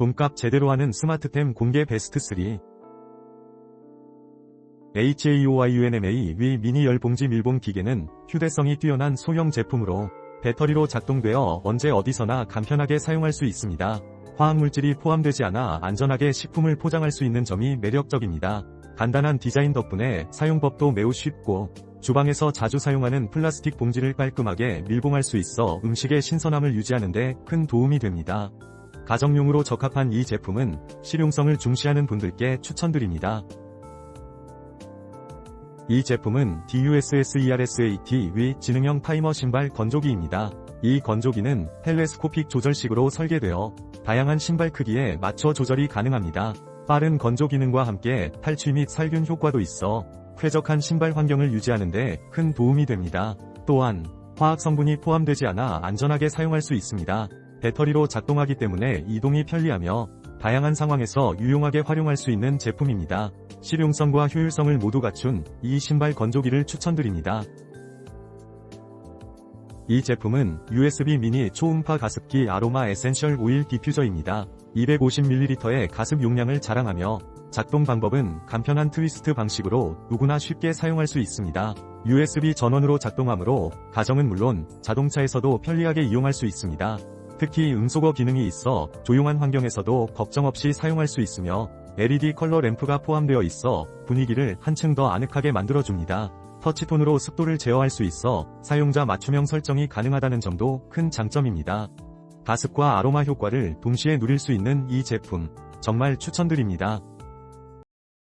돈값 제대로 하는 스마트템 공개 베스트 3 HAOIUNMA 위 미니 열봉지 밀봉 기계는 휴대성이 뛰어난 소형 제품으로 배터리로 작동되어 언제 어디서나 간편하게 사용할 수 있습니다. 화학물질이 포함되지 않아 안전하게 식품을 포장할 수 있는 점이 매력적입니다. 간단한 디자인 덕분에 사용법도 매우 쉽고 주방에서 자주 사용하는 플라스틱 봉지를 깔끔하게 밀봉할 수 있어 음식의 신선함을 유지하는 데 큰 도움이 됩니다. 가정용으로 적합한 이 제품은 실용성을 중시하는 분들께 추천드립니다. 이 제품은 DUSSERSAT 위 지능형 타이머 신발 건조기입니다. 이 건조기는 텔레스코픽 조절식으로 설계되어 다양한 신발 크기에 맞춰 조절이 가능합니다. 빠른 건조 기능과 함께 탈취 및 살균 효과도 있어 쾌적한 신발 환경을 유지하는데 큰 도움이 됩니다. 또한 화학 성분이 포함되지 않아 안전하게 사용할 수 있습니다. 배터리로 작동하기 때문에 이동이 편리하며 다양한 상황에서 유용하게 활용할 수 있는 제품입니다. 실용성과 효율성을 모두 갖춘 이 신발 건조기를 추천드립니다. 이 제품은 USB 미니 초음파 가습기 아로마 에센셜 오일 디퓨저입니다. 250ml의 가습 용량을 자랑하며 작동 방법은 간편한 트위스트 방식으로 누구나 쉽게 사용할 수 있습니다. USB 전원으로 작동하므로 가정은 물론 자동차에서도 편리하게 이용할 수 있습니다. 특히 음소거 기능이 있어 조용한 환경에서도 걱정 없이 사용할 수 있으며 LED 컬러 램프가 포함되어 있어 분위기를 한층 더 아늑하게 만들어줍니다. 터치톤으로 습도를 제어할 수 있어 사용자 맞춤형 설정이 가능하다는 점도 큰 장점입니다. 가습과 아로마 효과를 동시에 누릴 수 있는 이 제품 정말 추천드립니다.